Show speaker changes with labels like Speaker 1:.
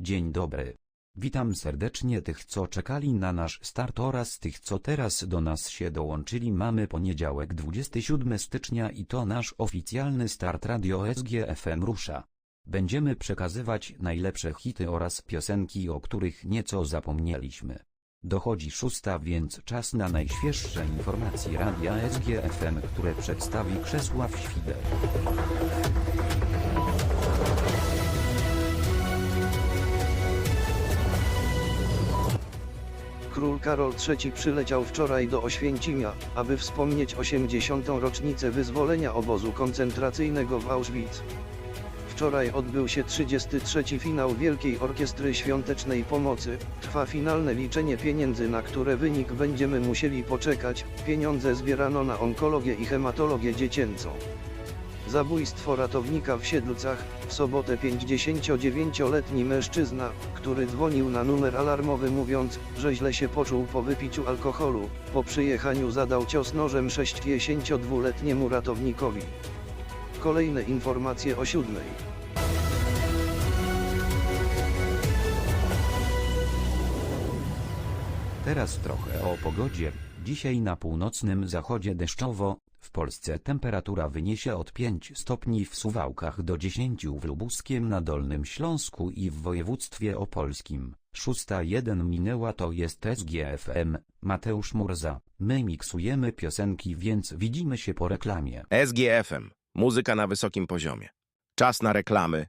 Speaker 1: Dzień dobry. Witam serdecznie tych co czekali na nasz start oraz tych co teraz do nas się dołączyli. Mamy poniedziałek 27 stycznia i to nasz oficjalny start Radio SGFM rusza. Będziemy przekazywać najlepsze hity oraz piosenki, o których nieco zapomnieliśmy. Dochodzi szósta, więc czas na najświeższe informacje Radia SGFM, które przedstawi Krzesław Świder.
Speaker 2: Król Karol III przyleciał wczoraj do Oświęcimia, aby wspomnieć 80. rocznicę wyzwolenia obozu koncentracyjnego w Auschwitz. Wczoraj odbył się 33. finał Wielkiej Orkiestry Świątecznej Pomocy. Trwa finalne liczenie pieniędzy, na które wynik będziemy musieli poczekać. Pieniądze zbierano na onkologię i hematologię dziecięcą. Zabójstwo ratownika w Siedlcach, w sobotę 59-letni mężczyzna, który dzwonił na numer alarmowy mówiąc, że źle się poczuł po wypiciu alkoholu, po przyjechaniu zadał cios nożem 62-letniemu ratownikowi. Kolejne informacje o siódmej.
Speaker 1: Teraz trochę o pogodzie. Dzisiaj na północnym zachodzie deszczowo, w Polsce temperatura wyniesie od 5 stopni w Suwałkach do 10 w Lubuskiem na Dolnym Śląsku i w województwie opolskim. 6.1 minęła to jest SGFM, Mateusz Murza. My miksujemy piosenki więc widzimy się po reklamie.
Speaker 3: SGFM. Muzyka na wysokim poziomie. Czas na reklamy